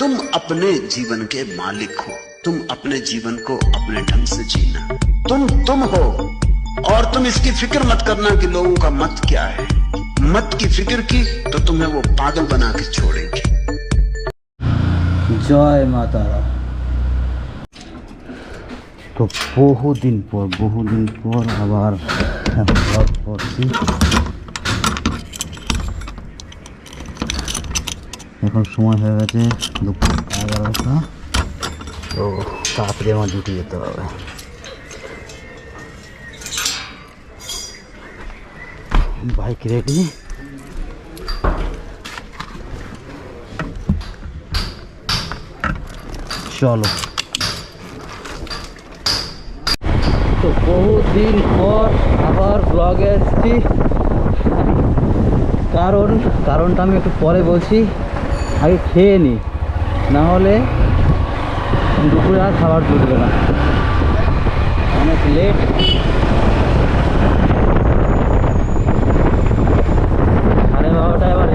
तुम अपने जीवन के मालिक हो तुम अपने जीवन को अपने ढंग से जीना तुम तुम हो और तुम इसकी फिक्र मत करना कि लोगों का मत क्या है मत की फिक्र की तो तुम्हें वो पागल बना के छोड़ेंगे জয় মা তারা তো বহুদিন পর বহুদিন পর আবার ব্লগ করছি এখন সময় হয়ে গেছে দুপুর এগারোটা। তো তাড়াতাড়ি আমার ডিউটি যেতে হবে। বাইক রেডি চলো। তো বহুদিন পর আবার ব্লগে এসেছি। কারণ, কারণটা আমি একটু পরে বলছি। আগে খেয়ে নিই না। হলে দুপুরে আর খাবার জুটবে না। অনেক লেট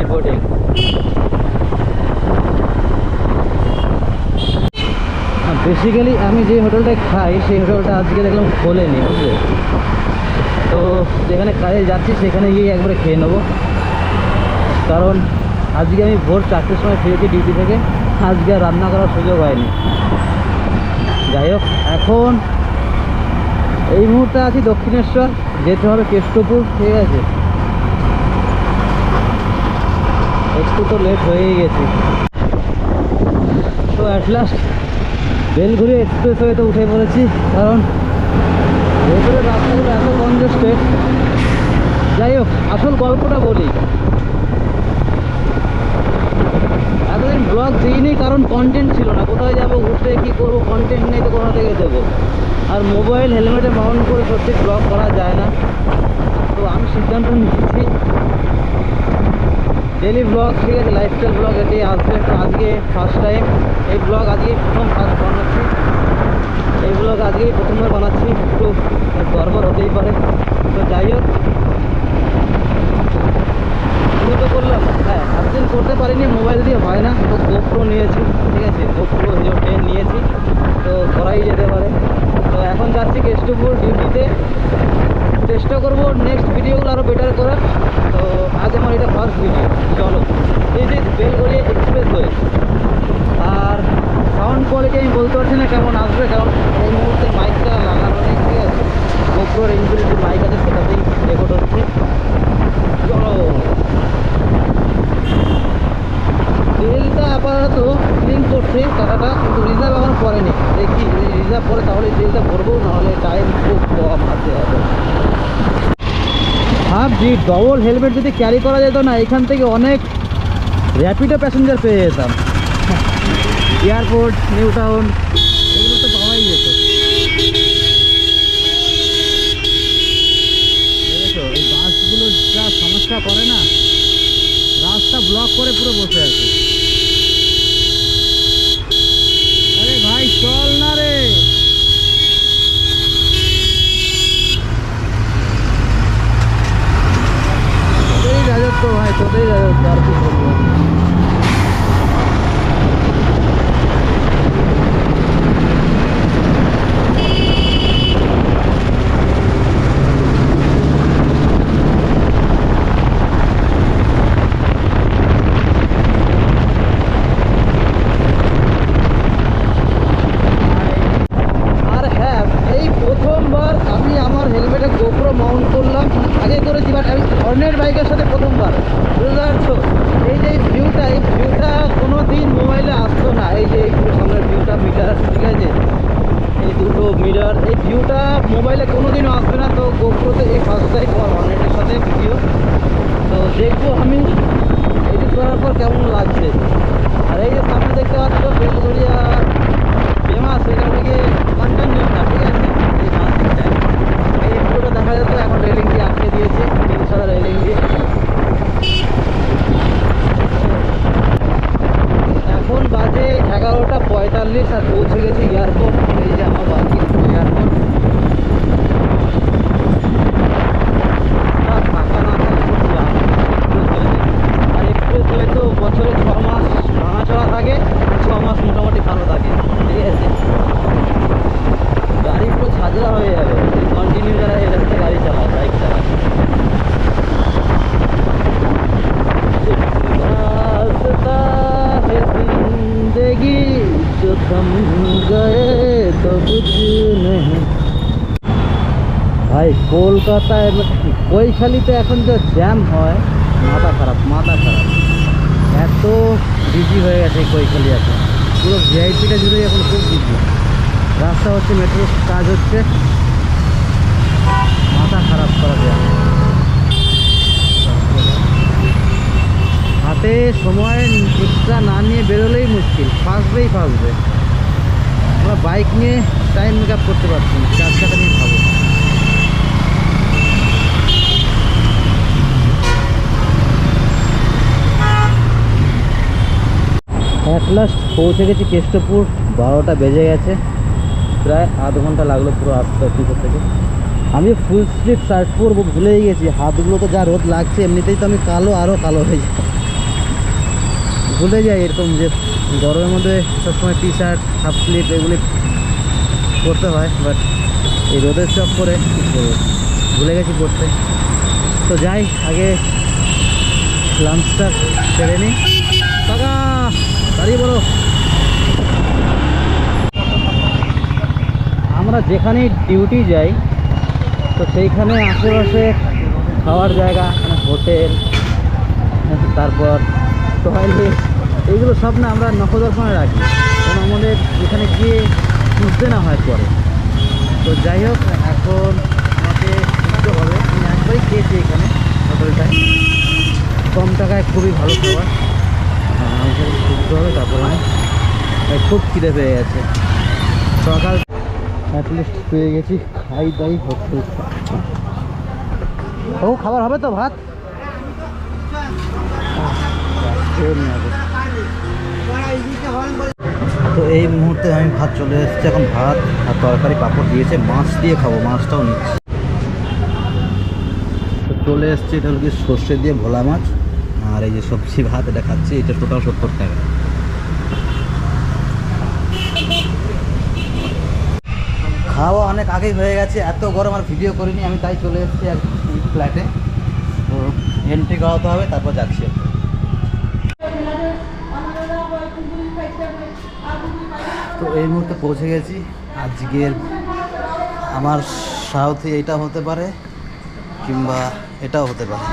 রিপোর্টিং বেসিক্যালি আমি যে হোটেলটায় খাই, সেই হোটেলটা আজকে দেখলাম খোলে খোলেনি, বুঝলে? তো যেখানে কাজে যাচ্ছি, সেখানে গিয়ে একবারে খেয়ে নেব। কারণ আজকে আমি ভোর চারটের সময় ফিরেছি ডিউটি থেকে। আজকে আর রান্না করার সুযোগ হয়নি। যাই হোক, এখন এই মুহূর্তে আছি দক্ষিণেশ্বর, যেতে হবে কেষ্টপুর, ঠিক আছে? একটু তো লেট হয়েই গেছে। তো অ্যাট লাস্ট বেলঘুরি ওয়েতে উঠে পড়েছি, কারণ ভেতরের রাস্তাগুলো এত কনজেস্টেড যাই হোক, আসল গল্পটা বলি। এতদিন ব্লগ দিইনি কারণ কন্টেন্ট ছিল না। কোথায় যাব ঘুরতে কী করব কন্টেন্ট নেই তো কোথা থেকে দেবো? আর মোবাইল হেলমেটে মাউন্ট করে সত্যি ব্লগ করা যায় না। তো আমি সিদ্ধান্ত নিয়েছি। ডেলি ব্লগ ঠিক আছে লাইফস্টাইল ব্লগ এটি আসবে। আজকে ফার্স্ট টাইম এই ব্লগ আজকে প্রথম ফার্স্ট বানাচ্ছি। এই ব্লগ আজকেই প্রথমবার বানাচ্ছি। একটু গর্ব হতেই পারে। তো যাই হোক। শুরু তো করলাম হ্যাঁ এতদিন করতে পারিনি, মোবাইল দিয়ে হয় না, তো গোপ্রো নিয়েছি, ঠিক আছে গোপ্রো হিরো টেন নিয়েছি, তো করাই যেতে পারে। তো এখন যাচ্ছি কেষ্টপুর ডিউটিতে। চেষ্টা করব নেক্সট ভিডিওগুলো আরও বেটার করার, তো আজ আমার এটা ফার্স্ট ভিডিও চলো। This is Belgharia expressway আর সাউন্ড কোয়ালিটি আমি বলতে পারছি না কেমন আসবে, কারণ এই মুহূর্তে মাইকটা লাগানো নেই, ঠিক আছে? গোপ্রোর যে মাইক আছে, সেটাতেই রেকর্ড হচ্ছে। চলো। তেলটা আপাতত ক্লিন করছে, টাকাটা কিন্তু রিজার্ভ এখন করেনি। দেখি রিজার্ভ করে তাহলে তেলটা ভরবো, নাহলে টাইম খুব কম হাতে হবে ভাবছি ডবল হেলমেট যদি ক্যারি করা যেত না, এখান থেকে অনেক র্যাপিডো প্যাসেঞ্জার পেয়ে যেতাম। এয়ারপোর্ট নিউ টাউন এগুলো তো পাওয়াই যেত। যা সমস্যা করে না রাস্তা ব্লক করে পুরো বসে আছে। আরে ভাই, চল না রে। তোদেরই রাজত্ব ভাই তোদেরই রাজত্ব, আর কি বলব আর হ্যাঁ এই প্রথমবার আমি আমার হেলমেটে গোপ্রো মাউন্ট করলাম আগে করেছি বাট আমি হর্নের বাইকের সাথে প্রথমবার বুঝতে পারছ এই যে ভিউটা এই ভিউটা কোনো দিন মোবাইলে আসতো না এই যে একটু সামনের ভিউটা মিটার ঠিক আছে এই দুটো মিটার এই ভিউটা মোবাইলে কোনো দিনও আসবে না তো গোপ্রোতে এই ফার্স্ট আমার হর্নেটের সাথে ভিডিও তো দেখব আমি এডিট করার পর কেমন লাগছে। আর এই যে সামনে দেখতে পাচ্ছ বেলগড়িয়া ফেমাস এখান থেকে কঞ্চনজঙ্ঘা ঠিক আছে? এই মাছটা এই পুরোটা দেখা যেত এখন রেলিং দিয়ে আটকে দিয়েছে তিন রেলিং দিয়ে। এখন বাজে এগারোটা পঁয়তাল্লিশ আর পৌঁছে কলকাতায় কৈশালিতে এখন যে জ্যাম হয়, মাথা খারাপ মাথা খারাপ। এত বিজি হয়ে গেছে কৈশালি এখন। পুরো ভিআইপিটা জুড়ে এখন খুব বিজি রাস্তা হচ্ছে মেট্রোর কাজ হচ্ছে। মাথা খারাপ করা যায়। হাতে সময় এক্সট্রা না নিয়ে বেরোলেই মুশকিল। ফাঁসবেই ফাঁসবে। আমরা বাইক নিয়ে টাইম মেক আপ করতে পারছি না। চার চাকা নিয়ে খাব অ্যাট লাস্ট পৌঁছে গেছি কেষ্টপুর। বারোটা বেজে গেছে। প্রায় আধ ঘণ্টা লাগল পুরো আসতে অফিসের থেকে। আমি ফুল স্লিপ শার্ট পরবো ভুলেই গেছি। হাতগুলো তো যা রোদ লাগছে, এমনিতেই তো আমি কালো আরও কালো হয়ে যাই ভুলে যাই এরকম যে গরমের মধ্যে সবসময় টি শার্ট হাফ স্লিপ এগুলি পরতে হয় বাট এই রোদের চপ করে ভুলে গেছি পড়তে তো যাই, আগে লাঞ্চটা সেরে নিই। দাঁড়িয়ে বলো। আমরা যেখানে ডিউটি যাই, তো সেইখানে আশেপাশে খাওয়ার জায়গা মানে হোটেল, তারপর টয়লেট এইগুলো সব না আমরা নখদর্পণে রাখি। কারণ আমাদের এখানে গিয়ে খুঁজতে না হয় পরে। তো যাই হোক, এখন আমাকে খুঁজতে হবে। আমি একবারই খেয়েছি এখানে হোটেলটায়। কম টাকায় খুবই ভালো খাবার আর আমাকে খুঁজতে হবে তারপর আমি তাই খুব খিদে পেয়ে গেছে। সকাল অ্যাটলিস্ট পেয়ে গেছি, খাই দাই হচ্ছে। ও খাবার হবে তো ভাত। তো এই মুহূর্তে আমি ভাত চলে এসেছি, এখন ভাত আর তরকারি পাঁপড় দিয়েছে, মাছ দিয়ে খাব, মাছটাও নিচ্ছি। তো চলে এসছে, এটা হলো কি সর্ষে দিয়ে ভোলা মাছ, আর এই যে সবজি ভাত, এটা খাচ্ছি, এটা টোটাল সত্তর টাকা। খাওয়া অনেক আগেই হয়ে গেছে, এত গরম আর ভিডিও করিনি, আমি তাই চলে এসেছি এক ফ্ল্যাটে তো এন্ট্রি করাতে হবে, তারপর যাচ্ছি তো এই মুহূর্তে পৌঁছে গেছি। আজকের আমার সাউথে এটা হতে পারে, কিংবা এটাও হতে পারে।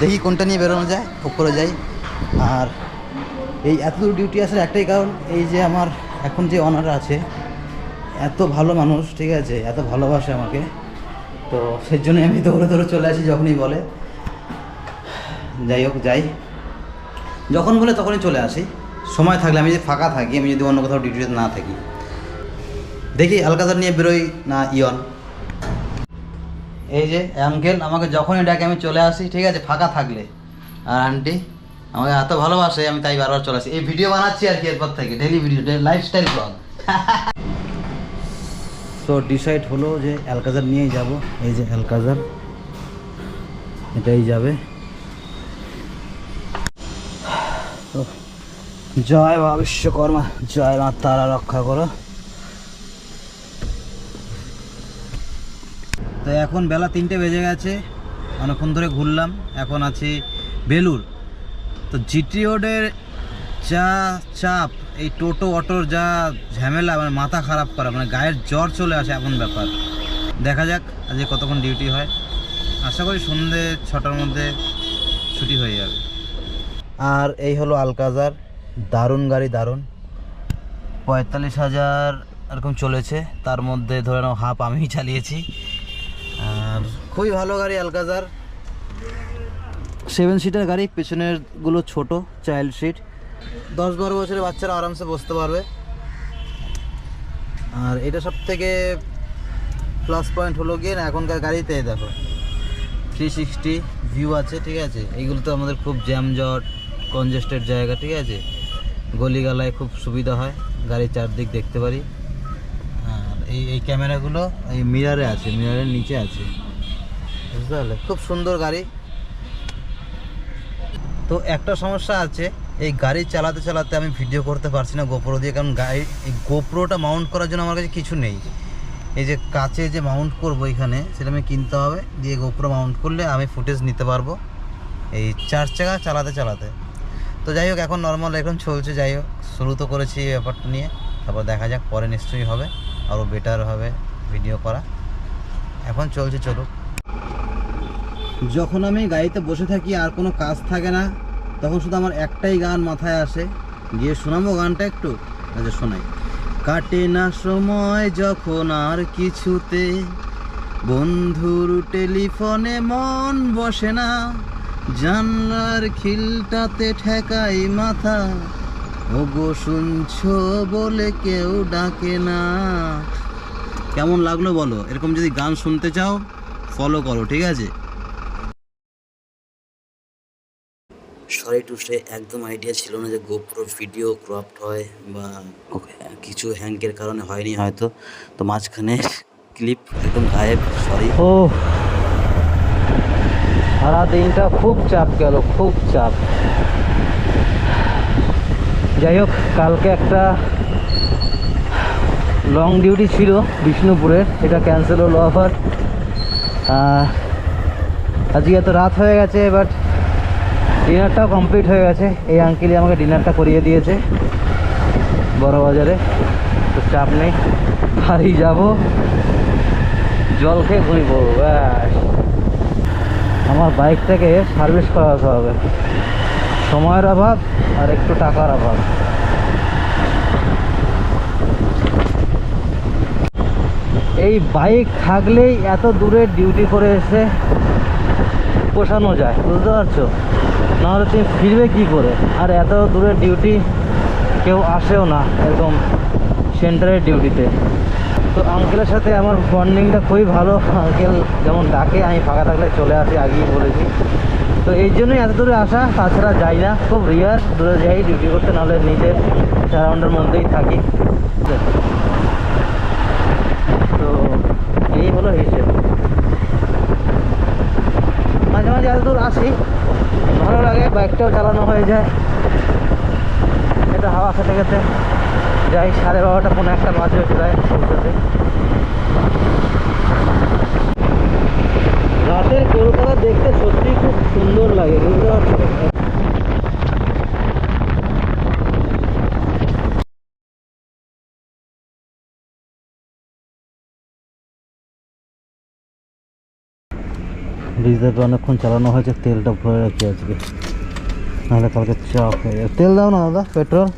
দেখি কোনটা নিয়ে বেরোনো যায় উপরে যাই। আর এই এত ডিউটি আসার একটাই কারণ, এই যে আমার এখন যে অনার আছে এত ভালো মানুষ, ঠিক আছে? এত ভালোবাসে আমাকে। তো সেই জন্য আমি দৌড়ে দৌড়ে চলে আসি যখনই বলে। যাই হোক, যাই। যখন বলে তখনই চলে আসি। সময় থাকলে আমি যদি ফাঁকা থাকি, আমি যদি অন্য কোথাও ডিউটিতে না থাকি। দেখি আলকাতার নিয়ে বেরোই না ইয়ন। এই যে আঙ্কেল আমাকে যখনই ডাকে আমি চলে আসি, ঠিক আছে? ফাঁকা থাকলে। আর আন্টি আমাকে এত ভালোবাসে, আমি তাই বারবার চলে আসি। এই ভিডিও বানাচ্ছি আর কি এরপর থেকে। ডেলি ভিডিও লাইফস্টাইল ব্লগ তো ডিসাইড হলো যে অ্যালকাজার নিয়েই যাব। এই যে অ্যালকাজার এটাই যাবে। তো, জয় মা বিশ্বকর্মা, জয় মা তারা রক্ষা করো। তো এখন বেলা তিনটে বেজে গেছে, অনেকক্ষণ ধরে ঘুরলাম, এখন আছি বেলুর তো জিটি রোডের যা চাপ, এই টোটো অটোর যা ঝামেলা মানে মাথা খারাপ করা মানে গায়ের জ্বর চলে আসে, এমন ব্যাপার। দেখা যাক আজকে কতক্ষণ ডিউটি হয়। আশা করি সন্ধে ছটার মধ্যে ছুটি হয়ে যাবে। আর এই হলো আলকাজার, দারুণ গাড়ি, দারুণ। পঁয়তাল্লিশ হাজার এরকম চলেছে, তার মধ্যে ধরে নাও হাফ আমিই চালিয়েছি। আর খুবই ভালো গাড়ি আলকাজার। সেভেন সিটার গাড়ি, পেছনেরগুলো ছোট, চাইল্ড সিট। দশ বারো বছরের বাচ্চারা আরামসে বসতে পারবে। আর এটা সব থেকে প্লাস পয়েন্ট হলো গিয়ে না এখনকার গাড়িতে, দেখো থ্রি সিক্সটি ভিউ আছে, ঠিক আছে? এইগুলো তো আমাদের খুব জ্যাম জট কনজেস্টেড জায়গা, ঠিক আছে? গলিগালায় খুব সুবিধা হয়, গাড়ির চারদিক দেখতে পারি। আর এই এই ক্যামেরাগুলো এই মিরারে আছে মিরারের নিচে আছে। বুঝতে পারলে? খুব সুন্দর গাড়ি। তো একটা সমস্যা আছে এই গাড়ি চালাতে চালাতে আমি ভিডিও করতে পারছি না গোপ্রো দিয়ে, কারণ গাড়ি, এই গোপ্রোটা মাউন্ট করার জন্য আমার কাছে কিছু নেই। এই যে কাছে যে মাউন্ট করব এখানে, সেটা আমি কিনতে হবে, দিয়ে গোপ্রো মাউন্ট করলে আমি ফুটেজ নিতে পারব। এই চার চাকা চালাতে চালাতে। তো যাই হোক, এখন নর্মাল এখন চলছে, যাই হোক, শুরু তো করেছি এই ব্যাপারটা নিয়ে। তারপর দেখা যাক, পরে নিশ্চয়ই হবে, আরও বেটার হবে ভিডিও করা। এখন চলছে, চলুক। যখন আমি গাড়িতে বসে থাকি, আর কোনো কাজ থাকে না তখন শুধু আমার একটাই গান মাথায় আসে। গিয়ে শোনাবো গানটা একটু আচ্ছা শোনাই। কাটে না সময় যখন আর কিছুতে, বন্ধুর টেলিফোনে মন বসে না। জানলার খিলটাতে ঠেকাই মাথা। ওগো শুনছো বলে কেউ ডাকে না। কেমন লাগল বলো? এরকম যদি গান শুনতে চাও ফলো করো, ঠিক আছে? সরি টু সে একদম আইডিয়া ছিল না যে গোপ্রো ভিডিও ক্রপড হয় বা কিছু হ্যাঙ্কের কারণে হয়নি হয়তো। তো মাঝখানে ক্লিপ একদম গায়েব সরি ও। সারা দিনটা খুব চাপ গেল খুব চাপ। যাই হোক কালকে একটা লং ডিউটি ছিল বিষ্ণুপুরের এটা ক্যান্সেল হলো আবার আহ, আজকে এত রাত হয়ে গেছে বাট ডিনারটাও কমপ্লিট হয়ে গেছে। এই আঙ্কেলই আমাকে ডিনারটা করিয়ে দিয়েছে বড় বাজারে। তো চাপ নেই। বাড়ি যাব। জল খেয়ে ঘুরি পড়ব, ব্যাস। আমার বাইকটাকে সার্ভিস করাতে হবে। সময়ের অভাব আর একটু টাকার অভাব। এই বাইক থাকলেই এত দূরে ডিউটি করে এসে পোষানো যায়, বুঝতে পারছ? নাহলে তুমি ফিরবে কি করে? আর এত দূরের ডিউটি কেউ আসেও না এরকম সেন্টারের ডিউটিতে তো। আঙ্কেলের সাথে আমার বন্ডিংটা খুবই ভালো। আঙ্কেল যেমন ডাকে, আমি ফাঁকা থাকলে চলে আসি, আগেই বলেছি তো এই জন্যই এত দূরে আসা, তাছাড়া যাই না, খুব রিয়ার দূরে যাই ডিউটি করতে, নাহলে নিজের সারাউন্ডের মধ্যেই থাকি তো এই হলো হিসেব মাঝে মাঝে এত দূর আসি ভালো লাগে বাইকটাও চালানো হয়ে যায়। এটা হাওয়া খেতে খেতে যাই সাড়ে বারোটা কোনো একটা বাজে প্রায় পৌঁছাতে। রাতের কলকাতা দেখতে সত্যি খুব সুন্দর লাগে বুঝতে পারছ? ডিজেলটা অনেকক্ষণ চালানো হয়েছে তেলটা ভরে রাখি আজকে। নাহলে কালকে চাপ হয়ে যাবে। তেল দাও না দাদা পেট্রোল।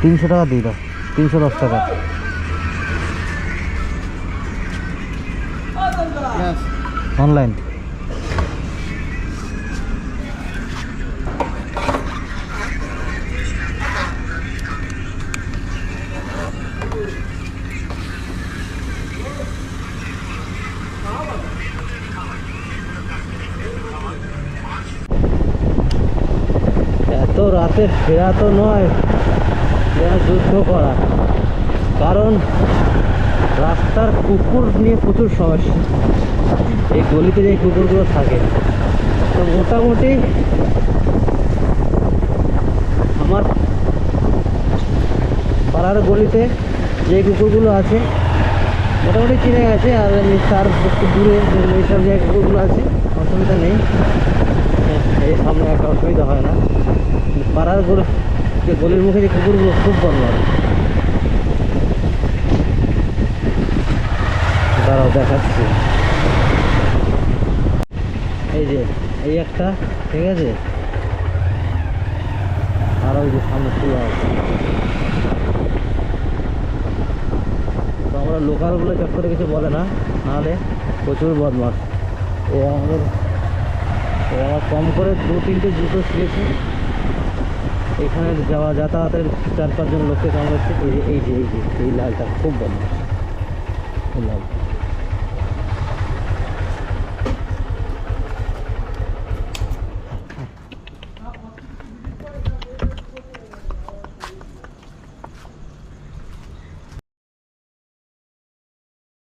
তিনশো টাকা দিয়ে দাও তিনশো দশ টাকা। অনলাইন এত রাতে ফেরা তো নয় যুদ্ধ করা। কারণ রাস্তার কুকুর নিয়ে প্রচুর সমস্যা। এই গলিতে যে কুকুরগুলো থাকে। তো মোটামুটি আমার পাড়ার গলিতে যে কুকুরগুলো আছে, মোটামুটি চিনে গেছে। আর তার একটু দূরে এইসব যে কুকুরগুলো আছে, অসুবিধা নেই। এই সামনে একটা অসুবিধা হয় না। পাড়ার যে গলির মুখে যে কুকুরগুলো খুব বদলাম দাঁড়াও, দেখাচ্ছি। এই যে, এই একটা, ঠিক আছে? আর ওই যে সামনে খোলা আছে। তো আমরা লোকালগুলো চট করে কিছু বলে না, নাহলে প্রচুর বদমাস ও আমাদের আমার কম করে দু, তিনটে জুতো শিখেছে এখানে যাওয়া, যাতায়াতের চার পাঁচজন লোককে কামড়াচ্ছে এই যে এই যে এই যে, এই লালটা খুব ভালো লাল।